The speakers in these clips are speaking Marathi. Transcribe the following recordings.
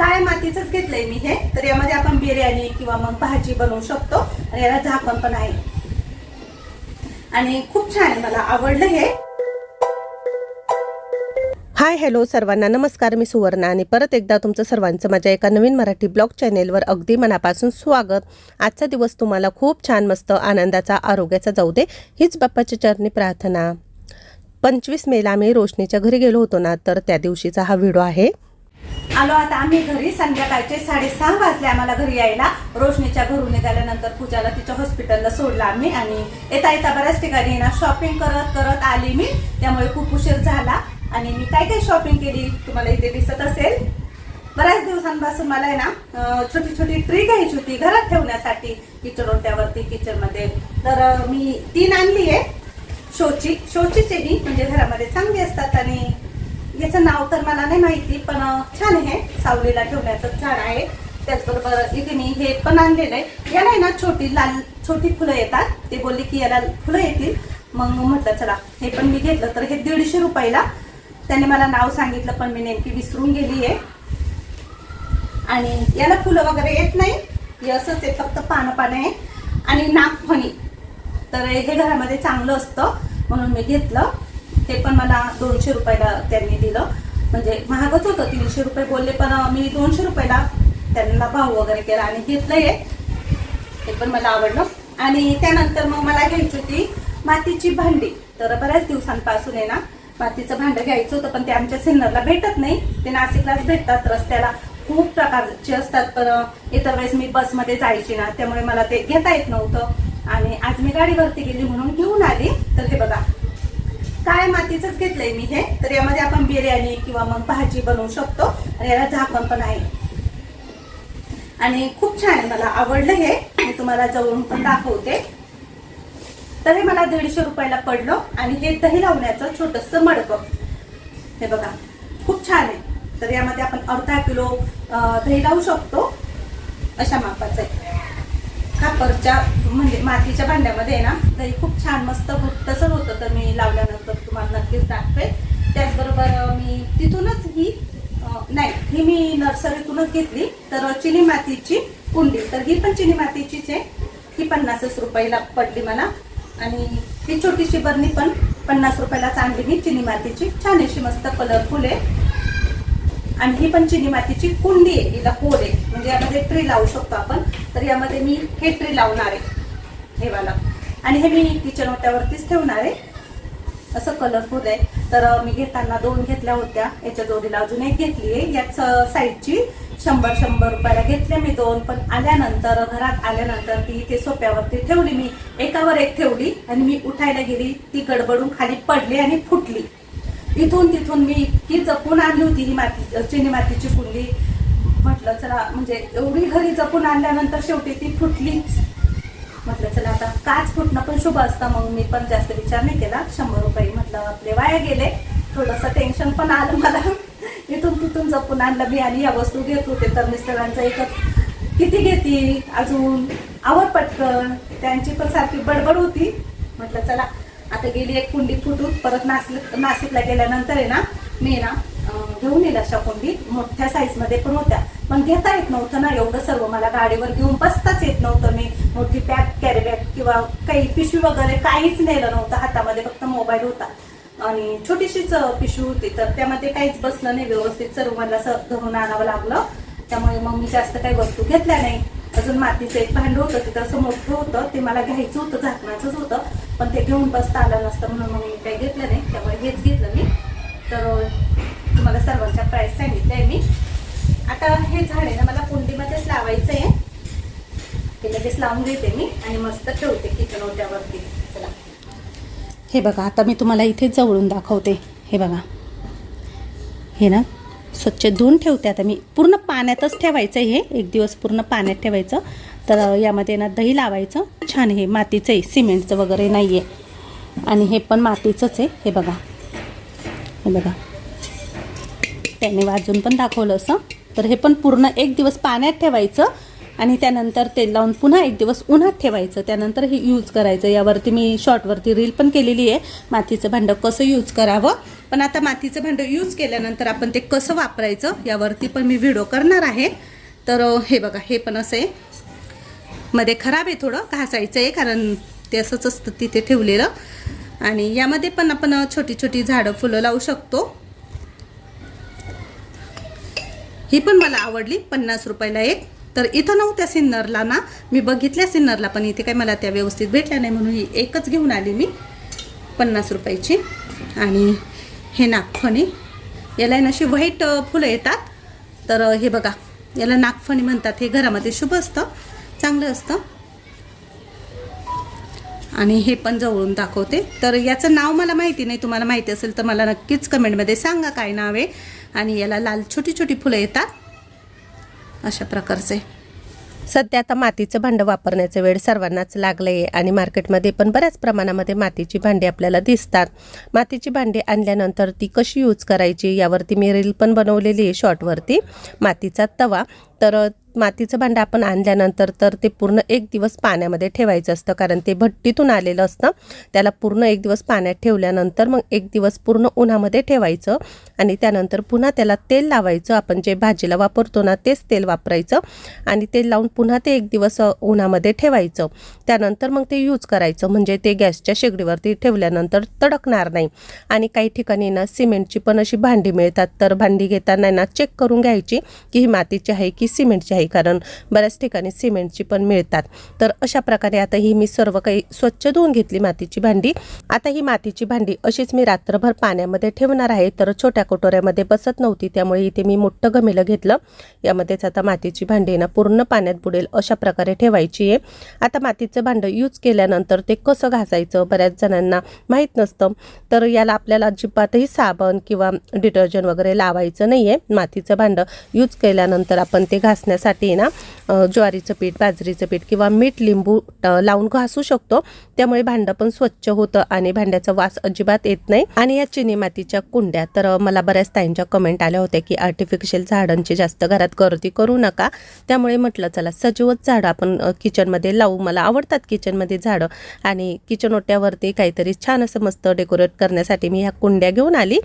काळ्या मातीचंच घेतलंय मी हे. तर यामध्ये आपण बिर्याणी किंवा मग भाजी बनवू शकतो. आणि याला झाकण पण आहे. आणि खूप छान मला आवडलं हे. हाय हॅलो सर्वांना. नमस्कार मी सुवर्णा. आणि परत एकदा तुमचं सर्वांचं माझ्या एका नवीन मराठी ब्लॉग चॅनेलवर अगदी मनापासून स्वागत. आजचा दिवस तुम्हाला खूप छान मस्त आनंदाचा आरोग्याचा जाऊ दे हीच बाप्पाची चरणी प्रार्थना. पंचवीस मेला आम्ही रोशनीच्या घरी गेलो होतो ना तर त्या दिवशीचा हा व्हिडिओ आहे. आलो आता आम्ही घरी संध्याकाळचे साडेसहा वाजले आम्हाला घरी यायला. रोशनीच्या घरून निघाल्यानंतर पूजाला तिच्या हॉस्पिटलला सोडला आम्ही आणि येता येता बऱ्याच ठिकाणी ना शॉपिंग करत करत आली मी. त्यामुळे खूप उशीर झाला आणि मी काय काय शॉपिंग केली तुम्हाला इथे दिसत असेल? बऱ्याच दिवसांपासून मला आहे ना छोटी छोटी ट्री घ्यायची होती घरात ठेवण्यासाठी. किचन ओट्यावरती किचनमध्ये. तर मी तीन आणली आहे. शोची शोचीचे आहे ही म्हणजे घरामध्ये चांगली असतात आणि याचं नाव तर मला नाही माहिती पण छान आहे. सावलीला ठेवण्याचं झाड आहे. त्याचबरोबर इथे मी हे पण आणलेलं आहे. याला आहे ना छोटी लाल छोटी फुलं येतात. ते बोलले की याला फुलं येतील. मग म्हटलं चला हे पण मी घेतलं. तर हे दीडशे रुपयाला. त्याने मला नाव सांगितलं पण मी नेमकी विसरून गेली आहे आणि याला फुलं वगैरे येत नाही. हे असंच आहे फक्त पानं पानं आहे. आणि नागफणी. तर हे घरामध्ये चांगलं असतं. म्हणून मी घेतलं. ते पण मला दोनशे रुपयाला त्यांनी दिलं. म्हणजे महागच होतं तीनशे रुपये बोलले पण मी दोनशे रुपयाला त्यांना भाव वगैरे केला आणि घेतलं आहे ते पण मला आवडलं. आणि त्यानंतर मग मला घ्यायची होती मातीची भांडी. तर बऱ्याच दिवसांपासून आहे ना मातीचं भांडं घ्यायचं होतं पण ते आमच्या सिन्नरला भेटत नाही. ते नाशिकलाच भेटतात रस्त्याला खूप प्रकारचे असतात पण इतर वेळेस मी बसमध्ये जायची ना त्यामुळे मला ते घेता येत नव्हतं. आणि आज मी गाडीवरती गेली म्हणून घेऊन आली. तर हे बघा काळ्या मातीचंच घेतलंय मी हे. तर यामध्ये आपण बिर्याणी किंवा मग भाजी बनवू शकतो. आणि याला झाकण पण आहे. आणि खूप छान आहे मला आवडलं हे. मी तुम्हाला जवळून पण दाखवते. तर हे मला दीडशे रुपयाला पडलं. आणि हे दही लावण्याचं छोटस मडकं. हे बघा खूप छान आहे. तर यामध्ये आपण अर्धा किलो दही लावू शकतो. अशा मापाचं आहे. खापरच्या म्हणजे मातीच्या भांड्यामध्ये आहे ना दही खूप छान मस्त घट्टसर होतं तर मी लावल्यानंतर तुम्हाला नक्कीच दाखवेल त्याचबरोबर मी तिथूनच ही नाही ही मी नर्सरीतूनच घेतली तर चिनी मातीची कुंडी. तर ही पण चिनी मातीचीच आहे. ही पन्नासच रुपयाला पडली मला. आणि ही छोटीशी बरणी पण पन्नास रुपयाला चांगली मी चिनी मातीची. छान अशी मस्त कलरफुल आहे. आणि ही पण चिनी मातीची कुंडी आहे हिला होल आहे. म्हणजे यामध्ये ट्री लावू शकतो आपण. तर यामध्ये मी हे ट्री लावणार आहे. हे वाला. आणि हे मी किचन ओट्यावरतीच ठेवणार आहे. असं कलरफुल आहे. तर मी घेताना दोन घेतल्या होत्या. याच्या जोडीला अजून एक घेतली आहे. याच साईडची शंभर शंभर रुपयाला घेतल्या मी दोन. पण आल्यानंतर घरात आल्यानंतर ती इथे सोप्यावरती ठेवली मी. एकावर एक ठेवली आणि मी उठायला गेली. ती गडबडून खाली पडली आणि फुटली. इथून तिथून मी इतकी जपून आणली होती ही माती चिनी मातीची कुंडी. म्हटलं चला म्हणजे एवढी घरी जपून आणल्यानंतर शेवटी ती फुटलीच. म्हटलं चला आता काच फुटणं पण शुभ असतं मग मी पण जास्त विचार नाही केला शंभर रुपये. म्हटलं आपले वाया गेले थोडंसं टेन्शन पण आलं मला. इथून तिथून जपून आणलं मी आणि या वस्तू घेत होते तर मिस्टरांचं एकच किती घेती? अजून आवड पटकन. त्यांची पण सारखी बडबड होती. म्हटलं चला आता गेली एक कुंडी फुटून परत नाशिक नाशिकला गेल्यानंतर आहे ना मी ना घेऊन येईल अशा कुंडी. मोठ्या साईजमध्ये पण होत्या. पण घेता येत नव्हतं ना एवढं सर्व. मला गाडीवर घेऊन बसताच येत नव्हतं मी. मोठी पॅक कॅरीबॅग किंवा काही पिशवी वगैरे काहीच नेलं नव्हतं हातामध्ये. फक्त मोबाईल होता. आणि छोटीशीच पिशवी होती. तर त्यामध्ये काहीच बसलं नाही. व्यवस्थित सर्व मला असं धरून आणावं लागलं. त्यामुळे मग मी जास्त काही वस्तू घेतल्या नाही. अजून मातीचं एक भांड होतं. तिथं असं मोठं होतं. ते मला घ्यायचं होतं. झाकणाचंच होतं. पण ते घेऊन बसता आलं नसतं म्हणून मग मी काही घेतलं नाही. त्यामुळे हेच घेतलं मी. तर तुम्हाला सर्वांच्या प्राईस सांगितलं आहे मी. आता हे झाड आहे ना मला कुंडीमध्येच लावायचं आहे ते लगेच लावून घेते मी आणि मस्त ठेवते किचन ओट्यावरती चला. हे बघा आता मी तुम्हाला इथे जवळून दाखवते. हे बघा. हे ना स्वच्छ धुवून ठेवते आता मी. पूर्ण पाण्यातच ठेवायचं आहे हे. एक दिवस पूर्ण पाण्यात ठेवायचं. तर यामध्ये ना दही लावायचं. छान हे मातीचं आहे सिमेंटचं वगैरे नाही आहे आणि हे पण मातीचंच आहे. हे बघा. हे बघा. त्याने वाजून पण दाखवलं असं. तर हे पण पूर्ण एक दिवस पाण्यात ठेवायचं आणि त्यानंतर तेल लावून पुन्हा एक दिवस उन्हात ठेवायचं. त्यानंतर हे यूज करायचं. यावरती मी शॉर्टवरती रील पण केलेली आहे. मातीचं भांडं कसं यूज करावं? पण आता मातीचं भांडं यूज केल्यानंतर आपण ते कसं वापरायचं यावरती पण मी व्हिडिओ करणार आहे. तर हे बघा. हे पण असं आहे. मध्ये खराब आहे थोडं घासायचं आहे कारण ते असंच असतं तिथे ठेवलेलं. आणि यामध्ये पण आपण छोटी छोटी झाडं फुलं लावू शकतो. ही पण मला आवडली पन्नास रुपयाला एक. तर इथं नव्हत्या सिन्नरला ना मी बघितल्या सिन्नरला पण इथे काय मला त्या व्यवस्थित भेटल्या नाही म्हणून ही एकच घेऊन आली मी पन्नास रुपयाची. आणि हे नागफणी. याला आहे ना अशी व्हाईट फुलं येतात. तर हे बघा याला नागफणी म्हणतात हे घरामध्ये शुभ असतं. चांगलं असतं. आणि हे पण जवळून दाखवते. तर याचं नाव मला माहिती नाही. तुम्हाला माहिती असेल तर मला नक्कीच कमेंटमध्ये सांगा काय नाव आहे. आणि याला लाल छोटी छोटी फुलं येतात. अशा प्रकारचे. सध्या आता मातीचं भांडं वापरण्याचं वेळ सर्वांनाच लागलं आहे. आणि मार्केटमध्ये पण बऱ्याच प्रमाणामध्ये मातीची भांडी आपल्याला दिसतात. मातीची भांडी आणल्यानंतर ती कशी यूज करायची यावरती मी रील पण बनवलेली आहे शॉर्टवरती. मातीचा तवा तर मातीचं भांडं आपण आणल्यानंतर तर ते पूर्ण एक दिवस पाण्यामध्ये ठेवायचं असतं. कारण ते भट्टीतून आलेलं असतं. त्याला पूर्ण एक दिवस पाण्यात ठेवल्यानंतर मग एक दिवस पूर्ण उन्हामध्ये ठेवायचं. आणि त्यानंतर पुन्हा त्याला तेल लावायचं. आपण जे भाजीला वापरतो ना तेच तेल वापरायचं. आणि तेल लावून पुन्हा ते एक दिवस उन्हामध्ये ठेवायचं. त्यानंतर मग ते यूज करायचं. म्हणजे ते गॅसच्या शेगडीवरती ठेवल्यानंतर तडकणार नाही. आणि काही ठिकाणी ना सिमेंटची पण अशी भांडी मिळतात. तर भांडी घेताना ना चेक करून घ्यायची की ही मातीची आहे की सिमेंटची आहे कारण बऱ्याच ठिकाणी सिमेंटची पण मिळतात. तर अशा प्रकारे आता ही मी सर्व काही स्वच्छ धुवून घेतली मातीची भांडी. आता ही मातीची भांडी अशीच मी रात्रभर पाण्यामध्ये ठेवणार आहे तर छोट्या कटोऱ्यामध्ये बसत नव्हती त्यामुळे इथे मी मोठं गमेलं घेतलं. यामध्येच आता मातीची भांडी ना पूर्ण पाण्यात बुडेल अशा प्रकारे ठेवायची आहे. आता मातीचं भांडं यूज केल्यानंतर ते कसं घासायचं बऱ्याच जणांना माहीत नसतं. तर याला आपल्याला अजिबातही साबण किंवा डिटर्जंट वगैरे लावायचं नाही आहे मातीचं भांडं यूज केल्यानंतर आपण ते घासण्यासाठी ना ज्वारीचं पीठ बाजरीचं पीठ किंवा मीठ लिंबू लावून घासू शकतो. त्यामुळे भांडं पण स्वच्छ होतं आणि भांड्याचा वास अजिबात येत नाही. आणि या चिनी मातीच्या कुंड्या तर मला बऱ्याच ताईंच्या कमेंट आल्या होत्या की आर्टिफिशियल झाडांची जास्त घरात गर्दी करू नका. त्यामुळे म्हटलं चला सजीवच झाडं आपण किचनमध्ये लावू. मला आवडतात किचनमध्ये झाडं. आणि किचन ओट्यावरती काहीतरी छान असं मस्त डेकोरेट करण्यासाठी मी ह्या कुंड्या घेऊन आली.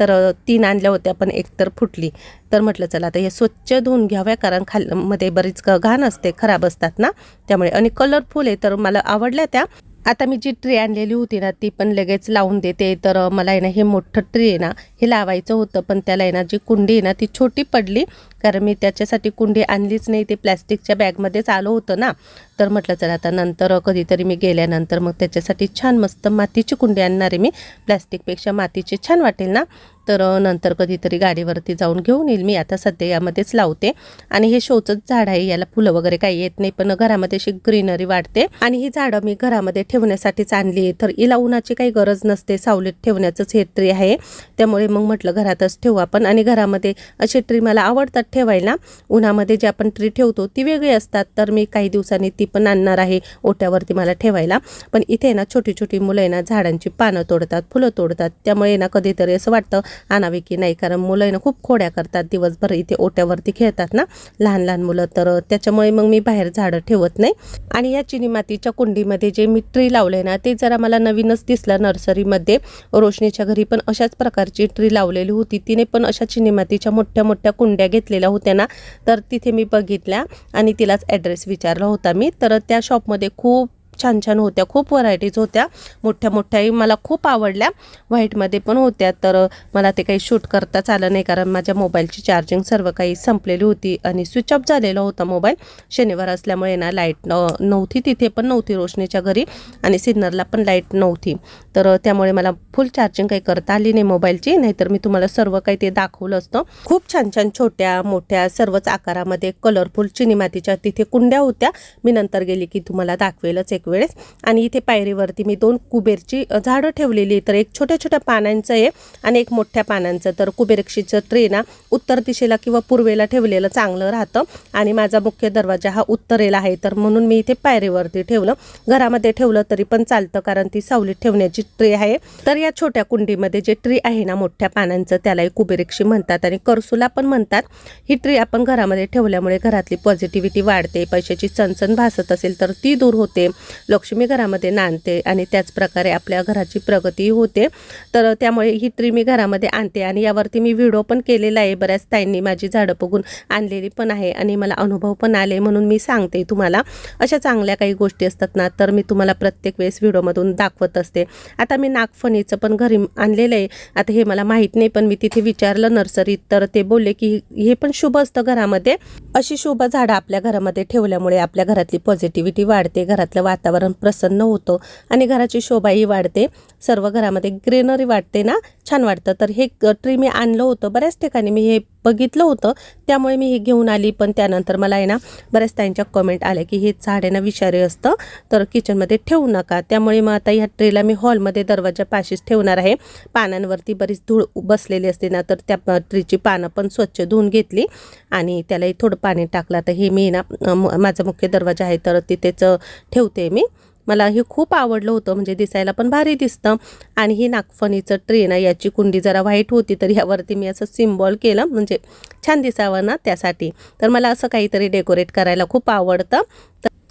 तर तीन आणल्या होत्या पण एक तर फुटली. तर म्हटलं चला आता हे स्वच्छ धुवून घ्याव्या कारण खाल मध्ये बरीच घाण असते खराब असतात ना. त्यामुळे आणि कलरफुल आहे तर मला आवडल्या त्या. आता मी जी ट्रे आणलेली होती ना ती पण लगेच लावून देते. तर मला आहे ना हे मोठं ट्रे आहे ना हे लावायचं होतं. पण त्याला आहे ना जी कुंडी आहे ना ती छोटी पडली. कारण मी त्याच्यासाठी कुंडी आणलीच नाही. ते प्लॅस्टिकच्या बॅगमध्येच आलं होतं ना. तर म्हटलं चला आता नंतर कधीतरी मी गेल्यानंतर मग त्याच्यासाठी छान मस्त मातीची कुंडी आणणार आहे मी. प्लॅस्टिकपेक्षा मातीची छान वाटेल ना. तर नंतर कधीतरी गाडीवरती जाऊन घेऊन येईल. मी आता सध्या यामध्येच लावते. आणि हे शोचंच झाड आहे याला फुलं वगैरे काही येत नाही पण घरामध्ये अशी ग्रीनरी वाढते. आणि ही झाडं मी घरामध्ये ठेवण्यासाठीच आणली तर हिला उन्हाची काही गरज नसते सावलीत ठेवण्याचंच हे ट्री आहे. त्यामुळे मग म्हटलं घरातच ठेवू आपण. आणि घरामध्ये अशी ट्री मला आवडतात ठेवायला. उन्हामध्ये जे आपण ट्री ठेवतो ती वेगळी असतात. तर मी काही दिवसांनी ती पण आणणार आहे ओट्यावरती मला ठेवायला. पण इथे ना छोटी छोटी मुलं आहे ना झाडांची पानं तोडतात फुलं तोडतात. त्यामुळे ना कधीतरी असं वाटतं आणावे की नाही कारण मुलं आहे ना खूप खोड्या करतात दिवसभर इथे ओट्यावरती खेळतात ना लहान लहान मुलं. तर त्याच्यामुळे मग मी बाहेर झाडं ठेवत नाही. आणि या चिनी मातीच्या कुंडीमध्ये जे मी ट्री लावले ना ते जरा मला नवीनच दिसलं नर्सरीमध्ये रोशनीच्या घरी पण अशाच प्रकारची ट्री लावलेली होती. तिने पण अशा चिनी मातीच्या मोठ्या मोठ्या कुंड्या घेतलेल्या होत्या ना. तर तिथे मी बघितल्या आणि तिलाच ॲड्रेस विचारला होता मी. तर त्या शॉपमध्ये खूप छान छान होत्या. खूप व्हरायटीज होत्या. मोठ्या मोठ्याही मला खूप आवडल्या. व्हाईटमध्ये पण होत्या. तर मला ते काही शूट करताच आलं नाही कारण माझ्या मोबाईलची चार्जिंग सर्व काही संपलेली होती आणि स्विच ऑफ झालेला होता मोबाईल शनिवार असल्यामुळे ना लाइट नव्हती. तिथे पण नव्हती रोशनीच्या घरी आणि सिन्नरला पण लाइट नव्हती. तर त्यामुळे मला फुल चार्जिंग काही करता आली नाही मोबाईलची नाहीतर मी तुम्हाला सर्व काही ते दाखवलं असतं. खूप छान छान छोट्या मोठ्या सर्वच आकारामध्ये कलरफुल चिनी मातीच्या तिथे कुंड्या होत्या. मी नंतर गेली की तुम्हाला दाखवेलच एक वेळेस. आणि इथे पायरीवरती मी दोन कुबेरची झाडं ठेवलेली तर एक छोट्या छोट्या पानांचं आहे आणि एक मोठ्या पानांचं. तर कुबेरक्षीचं ट्रे ना उत्तर दिशेला किंवा पूर्वेला ठेवलेलं चांगलं राहतं. आणि माझा मुख्य दरवाजा हा उत्तरेला आहे. तर म्हणून मी इथे पायरीवरती ठेवलं. घरामध्ये ठेवलं तरी पण चालतं कारण ती सावलीत ठेवण्याची ट्रे आहे. तर या छोट्या कुंडीमध्ये जे ट्री आहे ना मोठ्या पानांचं त्यालाही कुबेरक्षी म्हणतात आणि करसुला पण म्हणतात. ही ट्री आपण घरामध्ये ठेवल्यामुळे घरातली पॉझिटिव्हिटी वाढते पैशाची चणचण भासत असेल तर ती दूर होते. लक्ष्मी घरामध्ये नांदते आणि त्याचप्रकारे आपल्या घराची प्रगती होते. तर त्यामुळे ही ट्री मी घरामध्ये आणते आणि यावरती मी व्हिडिओ पण केलेला आहे. बऱ्याच ताईंनी माझी झाडं बघून आणलेली पण आहे आणि मला अनुभव पण आले म्हणून मी सांगते तुम्हाला. अशा चांगल्या काही गोष्टी असतात ना तर मी तुम्हाला प्रत्येक वेळेस व्हिडिओमधून दाखवत असते. आता मी नागफणीचं पण घरी आणलेलं आहे. आता हे मला माहीत नाही पण मी तिथे विचारलं नर्सरीत तर ते बोलले की हे पण शुभ असतं घरामध्ये. अशी शुभ झाडं आपल्या घरामध्ये ठेवल्यामुळे आपल्या घरातली पॉझिटिव्हिटी वाढते घरातलं वातावरण वातावरण प्रसन्न होतं आणि घराची शोभाही वाढते. सर्व घरामध्ये ग्रीनरी वाटते ना? छान वाटतं. तर हे ट्री मी आणलं होतं. बऱ्याच ठिकाणी मी हे बघितलं होतं. त्यामुळे मी हे घेऊन आली. पण त्यानंतर मला आहे ना बऱ्याच त्यांच्या कमेंट आल्या की हे झाड आहे ना विषारी असतं तर किचनमध्ये ठेवू नका. त्यामुळे मग आता ह्या ट्रेला मी हॉलमध्ये दरवाजा पाशीच ठेवणार आहे. पानांवरती बरीच धूळ बसलेली असते ना तर त्या ट्रीची पानं पण स्वच्छ धुवून घेतली. आणि त्यालाही थोडं पाणी टाकलं. तर हे मी ना माझा मुख्य दरवाजा आहे तर तिथेच ठेवते मी. मला हे खूप आवडलं होतं म्हणजे दिसायला पण भारी दिसतं. आणि ही नागफणीचं ट्रे ना याची कुंडी जरा व्हाईट होती तर यावरती मी असं सिम्बॉल केलं म्हणजे छान दिसावं ना त्यासाठी. तर मला असं काहीतरी डेकोरेट करायला खूप आवडतं.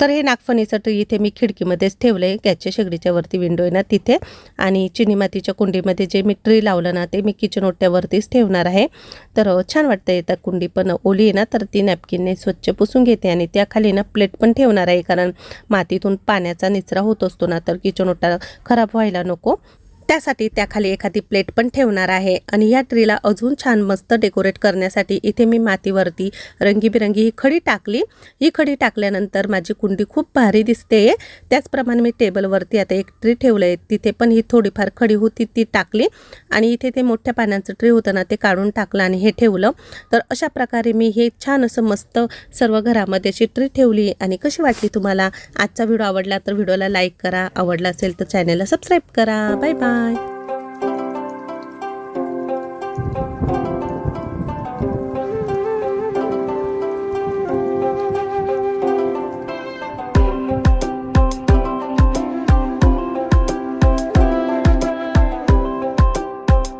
तर- हे नागफणीचं इथे मी खिडकीमध्येच ठेवलं आहे गॅसच्या शेगडीच्या वरती विंडो आहे ना तिथे. आणि चिनी मातीच्या कुंडीमध्ये जे मी ट्री लावलं ना ते मी किचन ओट्यावरतीच ठेवणार आहे. तर छान वाटतं येतं कुंडी पण. ओली आहे ना तर ती नॅपकिनने स्वच्छ पुसून घेते आणि त्याखाली ना प्लेट पण ठेवणार आहे. कारण मातीतून पाण्याचा निचरा होत असतो ना तर किचन ओटा खराब व्हायला नको. त्यासाठी त्याखाली एखादी प्लेट पण ठेवणार आहे. आणि या ट्रीला अजून छान मस्त डेकोरेट करण्यासाठी इथे मी मातीवरती रंगीबिरंगी ही खडी टाकली. ही खडी टाकल्यानंतर माझी कुंडी खूप भारी दिसते. त्याचप्रमाणे मी टेबलवरती आता एक ट्री ठेवलं आहे तिथे पण ही थोडीफार खडी होती ती टाकली. आणि इथे ते मोठ्या पानांचं ट्री होतं ना ते काढून टाकलं आणि हे ठेवलं. तर अशा प्रकारे मी हे छान असं मस्त सर्व घरामध्ये अशी ट्री ठेवली. आणि कशी वाटली तुम्हाला? आजचा व्हिडिओ आवडला तर व्हिडिओला लाईक करा. आवडला असेल तर चॅनलला सबस्क्राईब करा. Bye bye. はい